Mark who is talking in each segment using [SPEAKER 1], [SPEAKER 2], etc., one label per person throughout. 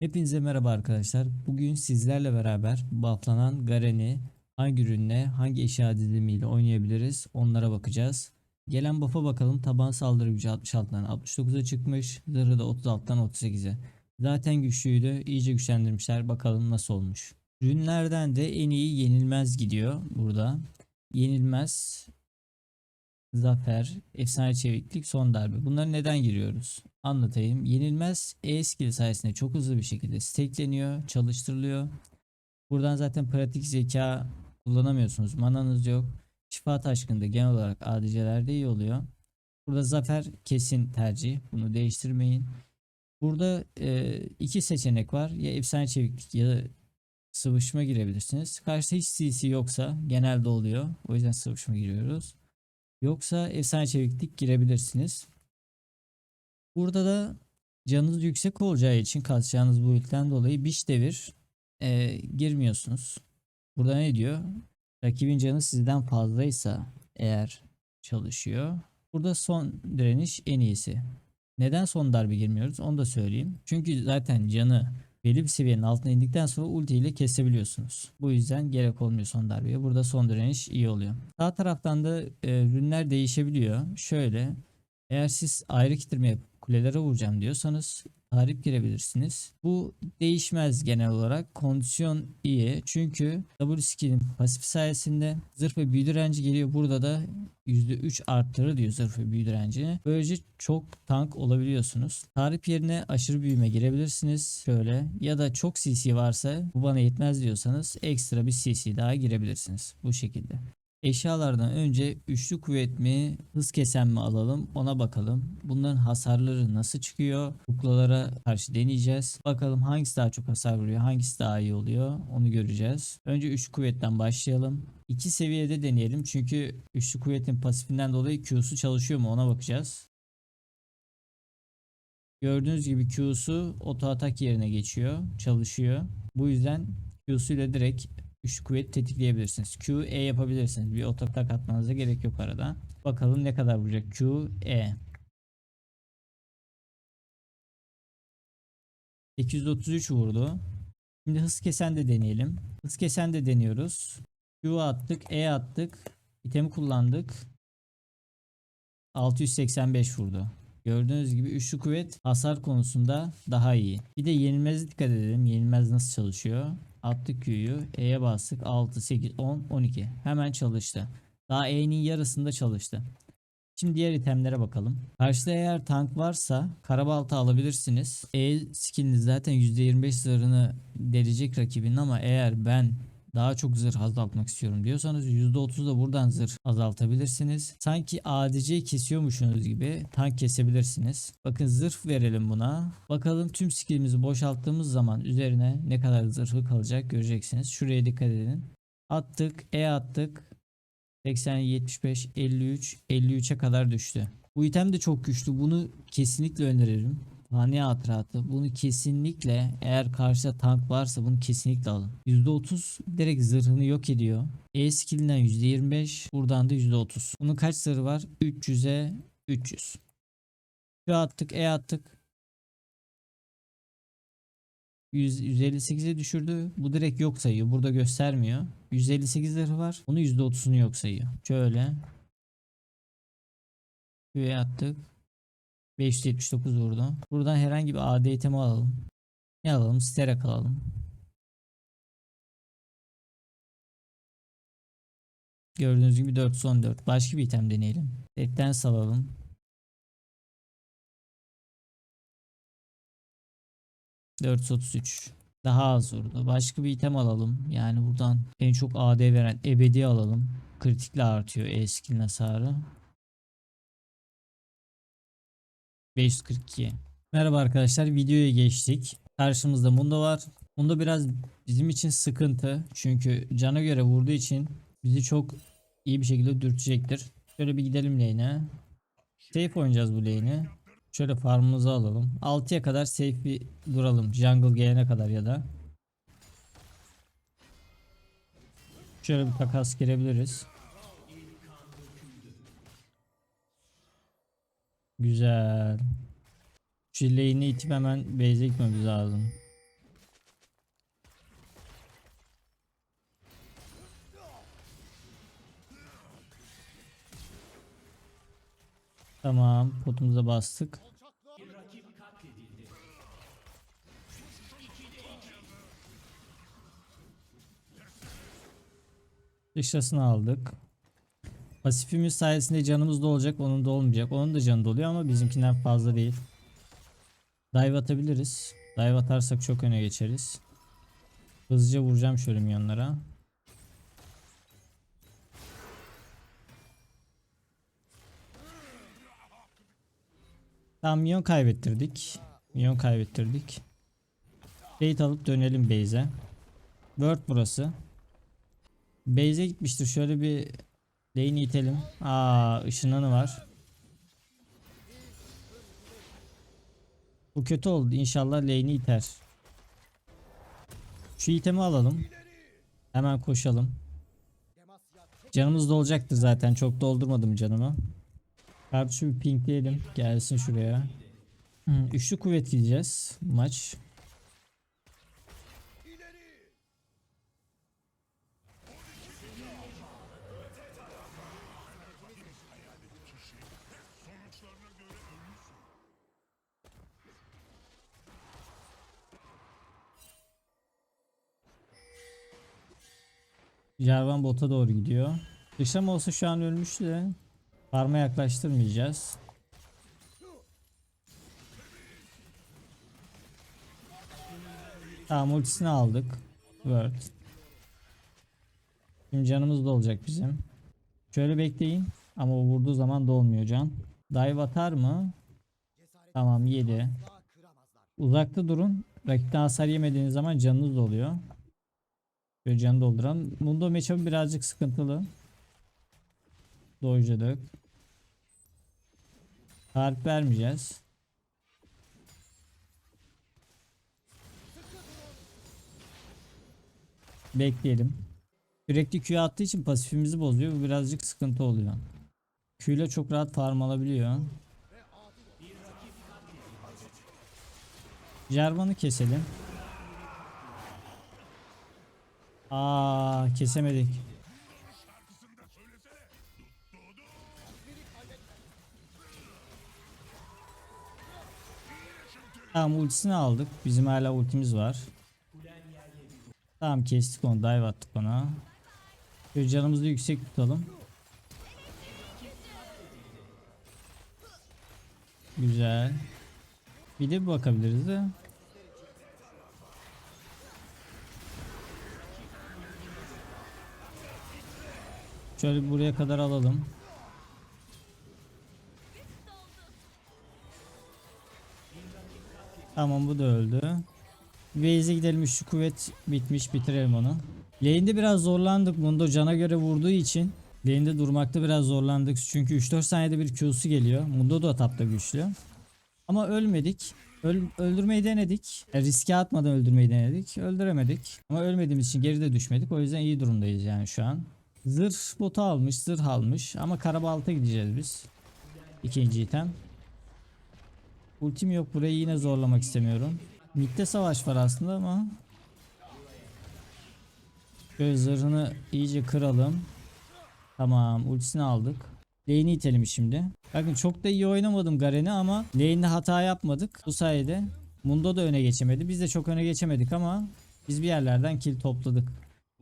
[SPEAKER 1] Hepinize merhaba arkadaşlar. Bugün sizlerle beraber bufflanan Garen'i hangi ürünle, hangi eşya dizilimiyle oynayabiliriz onlara bakacağız. Gelen buff'a bakalım. Taban saldırı gücü 66'dan 69'a çıkmış. Zırhı da 36'dan 38'e. Zaten güçlüydü. İyice güçlendirmişler. Bakalım nasıl olmuş. Ürünlerden de en iyi yenilmez gidiyor burada. Yenilmez, zafer, efsane çeviklik, son darbe. Bunları neden giriyoruz? Anlatayım. Yenilmez E skill sayesinde çok hızlı bir şekilde stackleniyor, çalıştırılıyor. Buradan zaten pratik zeka kullanamıyorsunuz. Mananız yok. Şifa taşkında genel olarak ADC'lerde iyi oluyor. Burada zafer kesin tercih. Bunu değiştirmeyin. Burada e, iki seçenek var. Ya efsane çeviklik ya da sıvışma girebilirsiniz. Karşıda hiç CC yoksa genelde oluyor. O yüzden sıvışma giriyoruz. Yoksa efsane çeviklik girebilirsiniz. Burada da canınız yüksek olacağı için kasacağınız bu ilkten dolayı biş devir e, girmiyorsunuz. Burada ne diyor? Rakibin canı sizden fazlaysa eğer çalışıyor. Burada son direniş en iyisi. Neden son darbe girmiyoruz onu da söyleyeyim. Çünkü zaten canı belli bir seviyenin altına indikten sonra ulti ile kesebiliyorsunuz. Bu yüzden gerek olmuyor son darbeye. Burada son direniş iyi oluyor. Sağ taraftan da e, ürünler değişebiliyor. Şöyle eğer siz ayrı kitirme kulelere vuracağım diyorsanız tarif girebilirsiniz. Bu değişmez genel olarak. Kondisyon iyi. Çünkü W skill'in pasif sayesinde zırh ve büyü direnci geliyor. Burada da %3 arttırır diyor zırh ve büyü direncini. Böylece çok tank olabiliyorsunuz. Tarif yerine aşırı büyüme girebilirsiniz. Şöyle ya da çok CC varsa bu bana yetmez diyorsanız ekstra bir CC daha girebilirsiniz. Bu şekilde. Eşyalardan önce üçlü kuvvet mi, hız kesen mi alalım ona bakalım. Bunların hasarları nasıl çıkıyor? Kuklalara karşı deneyeceğiz. Bakalım hangisi daha çok hasar vuruyor, hangisi daha iyi oluyor onu göreceğiz. Önce üçlü kuvvetten başlayalım. İki seviyede deneyelim çünkü üçlü kuvvetin pasifinden dolayı Q'su çalışıyor mu ona bakacağız. Gördüğünüz gibi Q'su oto atak yerine geçiyor, çalışıyor. Bu yüzden Q'su ile direkt güçlü kuvvet tetikleyebilirsiniz. Q, E yapabilirsiniz. Bir ototak atmanıza gerek yok arada. Bakalım ne kadar vuracak. Q, E. 833 vurdu. Şimdi hız kesen de deneyelim. Hız kesen de deniyoruz. Q attık, E attık. İtemi kullandık. 685 vurdu. Gördüğünüz gibi üçlü kuvvet hasar konusunda daha iyi. Bir de yenilmez dikkat edelim. Yenilmez nasıl çalışıyor? Attık Q'yu. E'ye bastık. 6, 8, 10, 12. Hemen çalıştı. Daha E'nin yarısında çalıştı. Şimdi diğer itemlere bakalım. Karşıda eğer tank varsa karabalta alabilirsiniz. E skilliniz zaten %25 zırhını delecek rakibin ama eğer ben daha çok zırh azaltmak istiyorum diyorsanız %30 da buradan zırh azaltabilirsiniz. Sanki ADC kesiyormuşsunuz gibi tank kesebilirsiniz. Bakın zırh verelim buna. Bakalım tüm skillimizi boşalttığımız zaman üzerine ne kadar zırhı kalacak göreceksiniz. Şuraya dikkat edin. Attık, E attık. 80, 75, 53, 53'e kadar düştü. Bu item de çok güçlü. Bunu kesinlikle öneririm. Fani hatıratı. Bunu kesinlikle eğer karşıda tank varsa bunu kesinlikle alın. %30 direkt zırhını yok ediyor. E skillinden %25. Buradan da %30. Bunun kaç zırhı var? 300'e 300. Q attık E attık. 100, 158'e düşürdü. Bu direkt yok sayıyor. Burada göstermiyor. 158 zırhı var. Onu %30'unu yok sayıyor. Şöyle. Q'ye attık. 579 vurdu. Buradan herhangi bir AD itemi alalım. Ne alalım? Sterak alalım. Gördüğünüz gibi 414. Başka bir item deneyelim. Setten salalım. ...433. Daha az vurdu. Başka bir item alalım. Yani buradan en çok AD veren ebedi alalım. Kritikle artıyor E skill hasarı. 542. Merhaba arkadaşlar videoya geçtik. Karşımızda Mundo var. Mundo biraz bizim için sıkıntı. Çünkü cana göre vurduğu için bizi çok iyi bir şekilde dürtecektir. Şöyle bir gidelim lane'e. Safe oynayacağız bu lane'i. Şöyle farmımızı alalım. 6'ya kadar safe bir duralım. Jungle gelene kadar ya da. Şöyle bir takas girebiliriz. Güzel. Şu lane'i itip hemen base'e gitmemiz lazım. Tamam potumuza bastık. Dışlasını aldık. Pasifimiz sayesinde canımız da olacak, onun da olmayacak. Onun da canı doluyor ama bizimkinden fazla değil. Dive atabiliriz. Dive atarsak çok öne geçeriz. Hızlıca vuracağım şöyle minyonlara. Tamam minyon kaybettirdik. Minyon kaybettirdik. Plate alıp dönelim base'e. Word burası. Base'e gitmiştir. Şöyle bir lane itelim. Aa ışınlanı var. Bu kötü oldu. İnşallah lane'i iter. Şu itemi alalım. Hemen koşalım. Canımız da olacaktır zaten. Çok doldurmadım canımı. Kardeşi bir pinkleyelim. Gelsin şuraya. Üçlü kuvvet gideceğiz. Maç. Jarvan bota doğru gidiyor. Dışlama olsa şu an ölmüştü de. Farma yaklaştırmayacağız. Tamam ultisini aldık. Word. Şimdi canımız da olacak bizim. Şöyle bekleyin. Ama o vurduğu zaman dolmuyor can. Dive atar mı? Tamam yedi. Uzakta durun. Rakipten hasar yemediğiniz zaman canınız doluyor. Canı dolduran. Mundo matchup'ı birazcık sıkıntılı. Dojladık. Harp vermeyeceğiz. Bekleyelim. Sürekli Q attığı için pasifimizi bozuyor. Bu birazcık sıkıntı oluyor. Q ile çok rahat farm alabiliyor. Jarvan'ı keselim. Aa kesemedik. Tamam ultisini aldık. Bizim hala ultimiz var. Tamam kestik onu. Dive attık ona. Şöyle canımızı yüksek tutalım. Güzel. Bir de bakabiliriz de. Şöyle buraya kadar alalım. Tamam bu da öldü. Base'e gidelim şu kuvvet bitmiş bitirelim onu. Lane'de biraz zorlandık. Mundo cana göre vurduğu için lane'de durmakta biraz zorlandık. Çünkü 3-4 saniyede bir Q'su geliyor. Mundo da tapta güçlü. Ama ölmedik. Öl- öldürmeyi denedik. Yani riske atmadan öldürmeyi denedik. Öldüremedik. Ama ölmediğimiz için geride düşmedik. O yüzden iyi durumdayız yani şu an. Zırh botu almış, zırh almış. Ama karabalta gideceğiz biz. İkinci item. Ultim yok burayı yine zorlamak istemiyorum. Mid'de savaş var aslında ama. Şöyle zırhını iyice kıralım. Tamam ultisini aldık. Lane'i itelim şimdi. Bakın çok da iyi oynamadım Garen'i ama lane'de hata yapmadık. Bu sayede Mundo da öne geçemedi. Biz de çok öne geçemedik ama biz bir yerlerden kill topladık.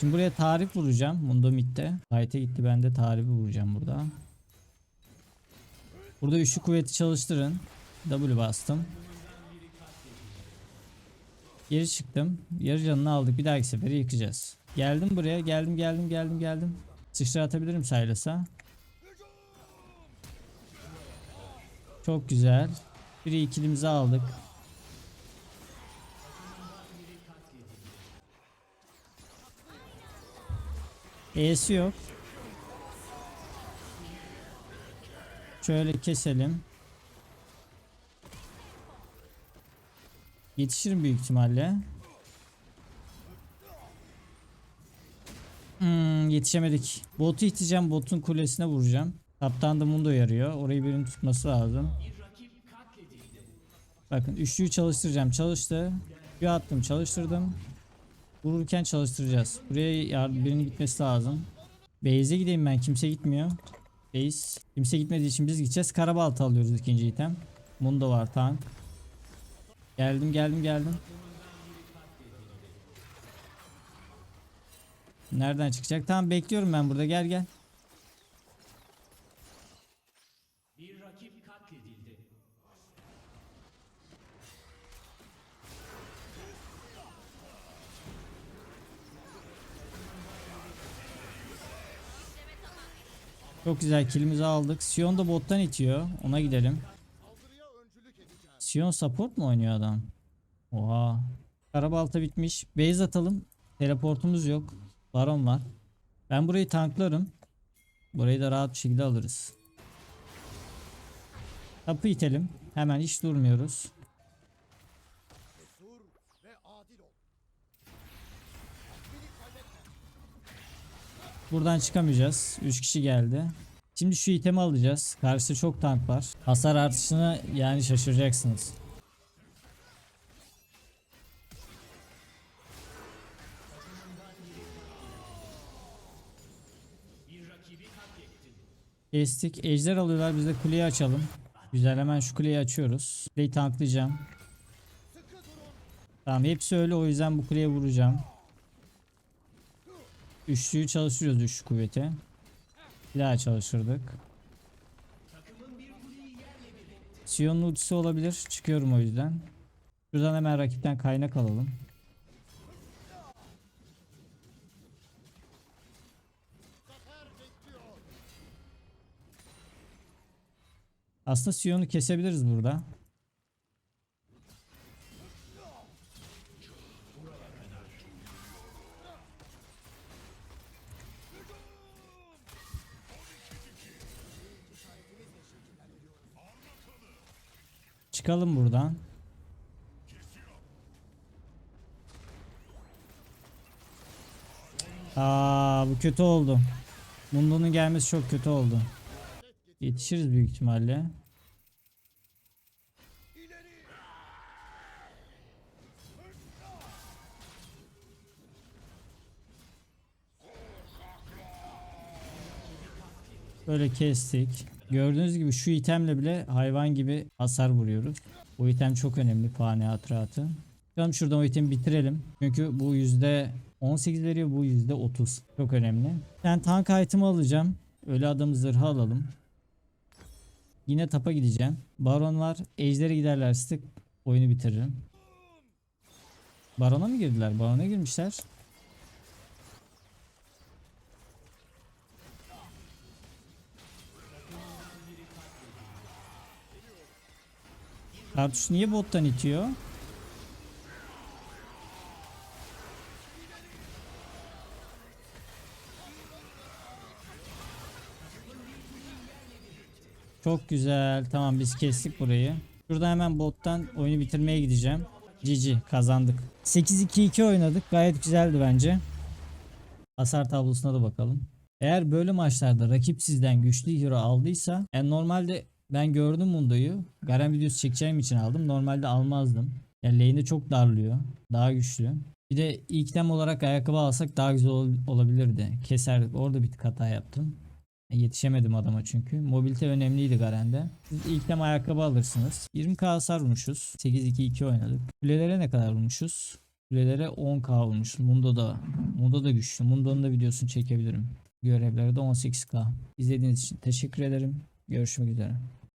[SPEAKER 1] Şimdi buraya tarif vuracağım. Mundo mid'de. Fight'e gitti ben de tarifi vuracağım burada. Burada üçlü kuvveti çalıştırın. W bastım. Geri çıktım. Yarı canını aldık. Bir dahaki sefere yıkacağız. Geldim buraya. Geldim geldim geldim geldim. Sıçra atabilirim Silas'a. Çok güzel. Biri ikilimizi aldık. E'si yok. Şöyle keselim. Yetişirim büyük ihtimalle. Hmm, yetişemedik. Botu iteceğim. Botun kulesine vuracağım. Kaptan da Mundo yarıyor. Orayı birinin tutması lazım. Bakın üçlüyü çalıştıracağım. Çalıştı. Bir attım çalıştırdım. Vururken çalıştıracağız. Buraya yar- birinin gitmesi lazım. Base'e gideyim ben. Kimse gitmiyor. Base. Kimse gitmediği için biz gideceğiz. Karabalta alıyoruz ikinci item. Mundo var tank. Geldim geldim geldim. Nereden çıkacak? Tamam bekliyorum ben burada. Gel gel. Çok güzel killimizi aldık. Sion da bottan itiyor. Ona gidelim. Sion support mu oynuyor adam? Oha. Karabalta bitmiş. Base atalım. Teleportumuz yok. Baron var. Ben burayı tanklarım. Burayı da rahat bir şekilde alırız. Tapı itelim. Hemen hiç durmuyoruz. Buradan çıkamayacağız. 3 kişi geldi. Şimdi şu itemi alacağız. Karşıda çok tank var. Hasar artışını yani şaşıracaksınız. Kestik. Ejder alıyorlar. Biz de kuleyi açalım. Güzel hemen şu kuleyi açıyoruz. Kuleyi tanklayacağım. Tamam hepsi öyle o yüzden bu kuleye vuracağım. Üçlüyü çalıştırıyoruz üçlü kuvveti. Bir daha çalıştırdık. Sion'un ultisi olabilir. Çıkıyorum o yüzden. Şuradan hemen rakipten kaynak alalım. Aslında Sion'u kesebiliriz burada. Çıkalım buradan. Aa bu kötü oldu. Mundo'nun gelmesi çok kötü oldu. Yetişiriz büyük ihtimalle. Böyle kestik. Gördüğünüz gibi şu itemle bile hayvan gibi hasar vuruyoruz. Bu item çok önemli fani hatıratı. Bakalım şuradan o itemi bitirelim. Çünkü bu yüzde 18 veriyor bu yüzde 30. Çok önemli. Ben tank item'ı alacağım. Ölü adam zırhı alalım. Yine tapa gideceğim. Baron var. Ejder'e giderler sık oyunu bitiririm. Baron'a mı girdiler? Baron'a girmişler. Kartuş niye bottan itiyor? Çok güzel. Tamam biz kestik burayı. Şurada hemen bottan oyunu bitirmeye gideceğim. GG kazandık. 8-2-2 oynadık. Gayet güzeldi bence. Hasar tablosuna da bakalım. Eğer böyle maçlarda rakip sizden güçlü hero aldıysa yani normalde ben gördüm Mundo'yu. Garen videosu çekeceğim için aldım. Normalde almazdım. Yani lane'i çok darlıyor. Daha güçlü. Bir de ilk tem olarak ayakkabı alsak daha güzel ol- olabilirdi. Keserdik. Orada bir hata yaptım. E, Yetişemedim adama çünkü. Mobilite önemliydi Garen'de. Siz ilk tem ayakkabı alırsınız. 20k hasar vurmuşuz. 8-2-2 oynadık. Kulelere ne kadar vurmuşuz? Kulelere 10k vurmuş. Mundo da, Mundo da güçlü. Mundo'nun da videosunu çekebilirim. Görevlere de 18k. İzlediğiniz için teşekkür ederim. Görüşmek üzere.